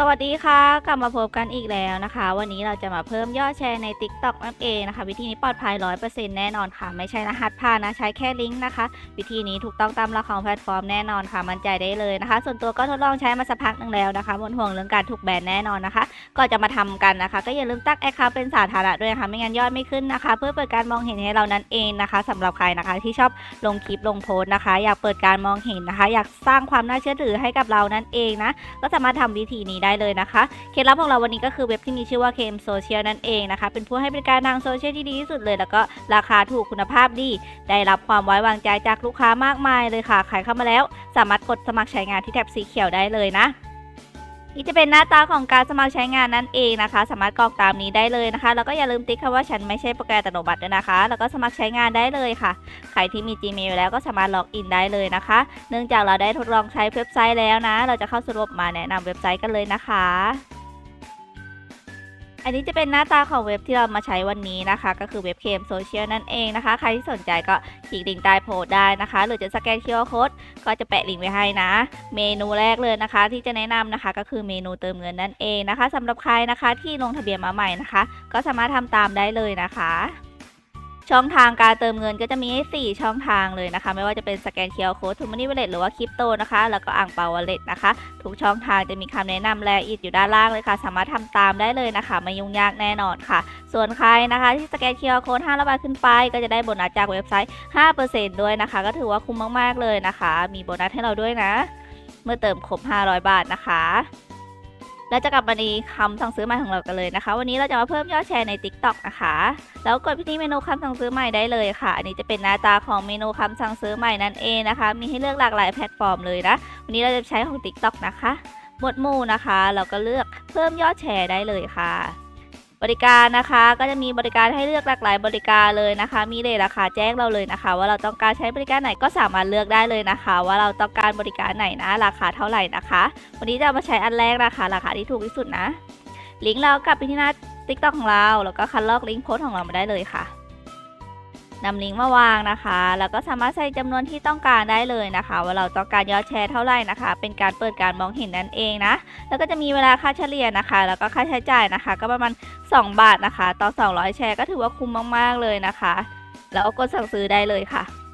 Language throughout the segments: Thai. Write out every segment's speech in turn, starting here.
สวัสดีค่ะ กลับมาพบกันอีกแล้วนะคะ วันนี้เราจะมาเพิ่มยอดแชร์ใน TikTok นั่นเองนะคะ วิธีนี้ปลอดภัย 100%แน่นอนค่ะ ไม่ใช่รหัสผ่านนะ ใช้แค่ลิงก์นะคะ วิธีนี้ถูกต้องตามหลักของแพลตฟอร์มแน่นอนค่ะ มั่นใจได้เลยนะคะ ส่วนตัวก็ทดลองใช้มาสักพักหนึ่งแล้วนะคะหมดห่วงเรื่องการถูกแบนแน่นอนนะคะ ก็จะมาทำกันนะคะ ก็อย่าลืมตั้งแอคเคาท์เป็นสาธารณะด้วยนะคะไม่งั้นยอดไม่ขึ้นนะคะ เพื่อเปิดการมองเห็นให้เรานั่นเองนะคะสำหรับใครนะคะที่ชอบลงคลิปลงโพสต์นะคะ อยากเปิดการมองเห็นนะคะ อยากสร้างความน่าเชื่อถือให้กับเรานั่นเองนะ ก็สามารถทำวิธีนี้ได้เลยนะคะ เคล็ดลับของเราวันนี้ก็คือเว็บที่มีชื่อว่า KM Social นั่นเองนะคะ เป็นผู้ให้บริการทางโซเชียลที่ดีที่สุดเลย แล้วก็ราคาถูกคุณภาพดี ได้รับความไว้วางใจจากลูกค้ามากมายเลยค่ะ ขายเข้ามาแล้ว สามารถกดสมัครใช้งานที่แท็บสีเขียวได้เลยนะ นี่จะเป็นหน้าตาของการสมัครใช้งานนั่นเองนะคะ สามารถกรอกตามนี้ได้เลยนะคะ แล้วก็อย่าลืมติ๊กคำว่าฉันไม่ใช่โปรแกรมอัตโนมัติด้วยนะคะ แล้วก็สมัครใช้งานได้เลยค่ะ ใครที่มี Gmail แล้วก็สามารถล็อกอินได้เลยนะคะ เนื่องจากเราได้ทดลองใช้เว็บไซต์แล้วนะ เราจะเข้าสรุปมาแนะนำเว็บไซต์กันเลยนะคะ อันนี้จะเป็นหน้าตาของเว็บที่เรามาใช้วันนี้นะคะ ก็คือเว็บเคมโซเชียลนั่นเองนะคะ ใครที่สนใจก็คลิกลิงก์ใต้โพสได้นะคะ หรือจะสแกน QR Code ก็จะแปะลิงก์ไว้ให้นะ เมนูแรกเลยนะคะ ที่จะแนะนำนะคะ ก็คือเมนูเติมเงินนั่นเองนะคะสำหรับใครนะคะที่ลงทะเบียนมาใหม่นะคะ ก็สามารถทำตามได้เลยนะคะ ช่องทางการเติมเงินก็จะมีให้4ช่องทางเลยนะคะ ไม่ว่าจะเป็นสแกน QR Code ทูมันนี่เวลเล็ตหรือว่าคริปโตนะคะ แล้วก็อ่างเปาวอลเล็ตนะคะ ทุกช่องทางจะมีคำแนะนำและอีกอยู่ด้านล่างเลยค่ะ สามารถทำตามได้เลยนะคะ ไม่ยุ่งยากแน่นอนค่ะ ส่วนใครนะคะที่สแกน QR Code 500บาทขึ้นไป ก็จะได้โบนัสจากเว็บไซต์ 5%ด้วยนะคะ ก็ถือว่าคุ้มมากๆเลยนะคะ มีโบนัสให้เราด้วยนะ เมื่อเติมครบ 500 บาทนะคะ แล้วจะกลับมาในคำสั่งซื้อใหม่ของเรากันเลยนะคะ วันนี้เราจะมาเพิ่มยอดแชร์ใน TikTok นะคะ แล้วกดไปที่เมนูคำสั่งซื้อใหม่ได้เลยค่ะ อันนี้จะเป็นหน้าตาของเมนูคำสั่งซื้อใหม่นั่นเองนะคะ มีให้เลือกหลากหลายแพลตฟอร์มเลยนะ วันนี้เราจะใช้ของ TikTok นะคะ หมวดหมู่นะคะ เราก็เลือกเพิ่มยอดแชร์ได้เลยค่ะ บริการนะคะก็จะมีบริการให้เลือกหลากหลายบริการเลยนะคะ มีเลยราคาแจ้งเราเลยนะคะ ว่าเราต้องการใช้บริการไหนก็สามารถเลือกได้เลยนะคะ ว่าเราต้องการบริการไหนนะราคาเท่าไหร่นะคะ วันนี้จะมาใช้อันแรกนะคะ ราคาที่ถูกที่สุดนะ ลิงก์เรากลับไปที่หน้าติ๊กต็อกของเรา แล้วก็คัดลอกลิงก์โพสของเรามาได้เลยค่ะ นำลิงก์มาวางนะคะ แล้วก็สามารถใส่จำนวนที่ต้องการได้เลยนะคะ ว่าเราต้องการยอดแชร์เท่าไหร่นะคะ เป็นการเปิดการมองเห็นนั่นเองนะ แล้วก็จะมีเวลาค่าเฉลี่ยนะคะ แล้วก็ค่าใช้จ่ายนะคะ ก็ประมาณ 2 บาทนะคะ ต่อ 200 แชร์ก็ถือว่าคุ้มมากๆเลยนะคะ แล้วก็กดสั่งซื้อได้เลยค่ะ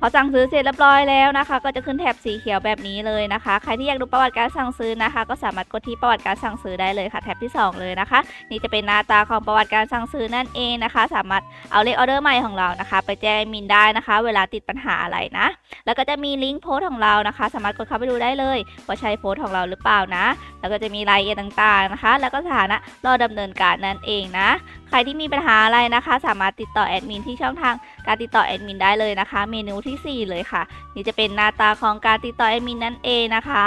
พอสั่งซื้อเสร็จเรียบร้อยแล้วนะคะ ก็จะขึ้นแถบสีเขียวแบบนี้เลยนะคะ ใครที่อยากดูประวัติการสั่งซื้อนะคะ ก็สามารถกดที่ประวัติการสั่งซื้อได้เลยค่ะแถบที่ 2 เลยนะคะ นี่จะเป็นหน้าตาของประวัติการสั่งซื้อนั่นเองนะคะ สามารถเอาเลขออเดอร์ใหม่ของเรานะคะ ไปแจ้งมินได้นะคะ เวลาติดปัญหาอะไรนะ แล้วก็จะมีลิงก์โพสต์ของเรานะคะ สามารถกดเข้าไปดูได้เลยว่าใช่โพสต์ของเราหรือเปล่านะ แล้วก็จะมีรายละเอียดต่างๆนะคะ แล้วก็สถานะรอดำเนินการนั่นเองนะใครที่มีปัญหาอะไรนะคะ สามารถติดต่อแอดมินที่ช่องทางการติดต่อแอดมินได้เลยนะคะ เมนูทีสี่4 เลยค่ะ นี่จะเป็นหน้าตาของการติดต่อแอดมินนั่นเองนะคะ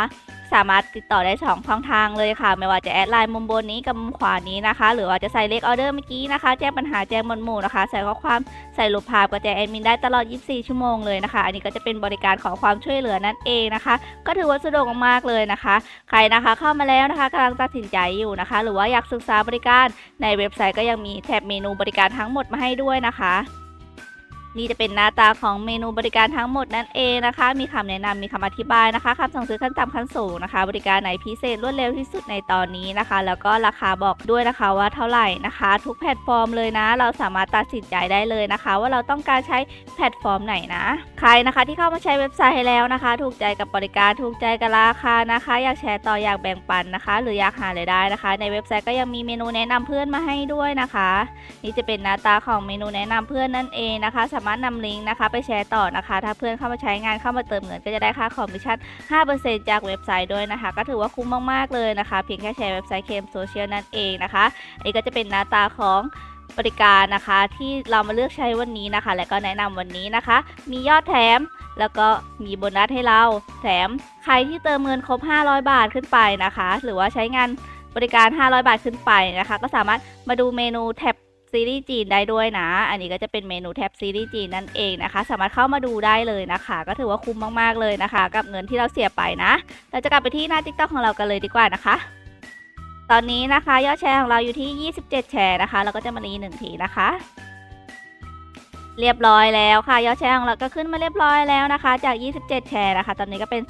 สามารถติดต่อได้สองช่องทางเลยค่ะ ไม่ว่าจะแอดไลน์มุมบนนี้กับมุมขวานี้นะคะ หรือว่าจะใส่เลขออเดอร์เมื่อกี้นะคะ แจ้งปัญหาแจ้งหมวดหมู่นะคะ ใส่ข้อความใส่รูปภาพก็แจ้งแอดมินได้ตลอด 24 ชั่วโมงเลยนะคะ อันนี้ก็จะเป็นบริการขอความช่วยเหลือนั่นเองนะคะ ก็ถือว่าสะดวกมากๆเลยนะคะ ใครนะคะเข้ามาแล้วนะคะกำลังตัดสินใจอยู่นะคะ หรือว่าอยากศึกษาบริการในเว็บไซต์ก็ยังมีแถบเมนูบริการทั้งหมดมาให้ด้วยนะคะ นี่จะเป็นหน้าตาของเมนูบริการทั้งหมดนั่นเองนะคะ มีคำแนะนำมีคำอธิบายนะคะคำสั่งซื้อขั้นต่ำขั้นสูงนะคะ บริการไหนพิเศษรวดเร็วที่สุดในตอนนี้นะคะ แล้วก็ราคาบอกด้วยนะคะว่าเท่าไหร่นะคะ ทุกแพลตฟอร์มเลยนะ เราสามารถตัดสินใจได้เลยนะคะ ว่าเราต้องการใช้แพลตฟอร์มไหนนะ ใครนะคะที่เข้ามาใช้เว็บไซต์แล้วนะคะ ถูกใจกับบริการถูกใจกับราคานะคะ อยากแชร์ต่ออยากแบ่งปันนะคะ หรืออยากหารายได้นะคะ ในเว็บไซต์ก็ยังมีเมนูแนะนำเพื่อนมาให้ด้วยนะคะ นี่จะเป็นหน้าตาของเมนูแนะนำเพื่อนนั่นเองนะคะามารถนำลิงก์นะคะ ไปแชร์ต่อนะคะ ถ้าเพื่อนเข้ามาใช้งานเข้ามาเติมเงินก็จะได้ค่าคอมมิชชั่น 5%จากเว็บไซต์ด้วยนะคะ ก็ถือว่าคุ้มมากๆเลยนะคะ เพียงแค่แชร์เว็บไซต์เคมโซเชียลนั่นเองนะคะอันนี้ก็จะเป็นหน้าตาของบริการนะคะที่เรามาเลือกใช้วันนี้นะคะ และก็แนะนำวันนี้นะคะ มียอดแถมแล้วก็มีโบนัสให้เราแถมใครที่เติมเงินครบ 500 บาทขึ้นไปนะคะ หรือว่าใช้งานบริการ 500 บาทขึ้นไปนะคะ ก็สามารถมาดูเมนูแท็บ ซีรีส์จีนได้ด้วยนะ อันนี้ก็จะเป็นเมนูแท็บซีรีส์จีนนั่นเองนะคะ สามารถเข้ามาดูได้เลยนะคะ ก็ถือว่าคุ้มมากๆเลยนะคะ กับเงินที่เราเสียไปนะ เราจะกลับไปที่หน้าทิกต o k ของเรากันเลยดีกว่านะคะตอนนี้นะคะยอดแชร์ของเราอยู่ที่ 27 แชร์นะคะ เราก็จะมารีหนึ่งทีนะคะ เรียบร้อยแล้วค่ะ ยอดแชร์ของเราก็ขึ้นมาเรียบร้อยแล้วนะคะ จาก 27 แชร์นะคะ ตอนนี้ก็เป็น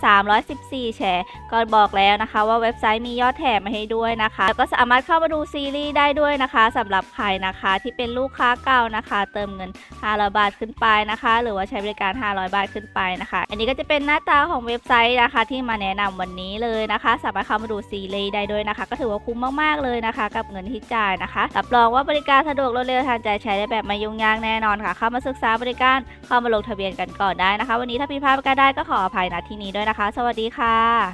314 แชร์ก็บอกแล้วนะคะ ว่าเว็บไซต์มียอดแถมมาให้ด้วยนะคะแล้วก็สามารถเข้ามาดูซีรีส์ได้ด้วยนะคะสำหรับใครนะคะที่เป็นลูกค้าเก่านะคะ เติมเงิน 500 บาทขึ้นไปนะคะ หรือว่าใช้บริการ 500 บาทขึ้นไปนะคะ อันนี้ก็จะเป็นหน้าตาของเว็บไซต์นะคะ ที่มาแนะนำวันนี้เลยนะคะ สามารถเข้ามาดูซีรีส์ได้ด้วยนะคะ ก็ถือว่าคุ้มมากๆเลยนะคะ กับเงินที่จ่ายนะคะรับรองว่าบริการสะดวกรวดเร็วทันใจใช้ได้แบบไม่ยุ่งยากแน่นอนค่ะเข้ามามาศึกษาบริการเข้ามาลงทะเบียนกันก่อนได้นะคะ วันนี้ถ้าผิดพลาดประการใดก็ขออภัยณที่นี้ด้วยนะคะ สวัสดีค่ะ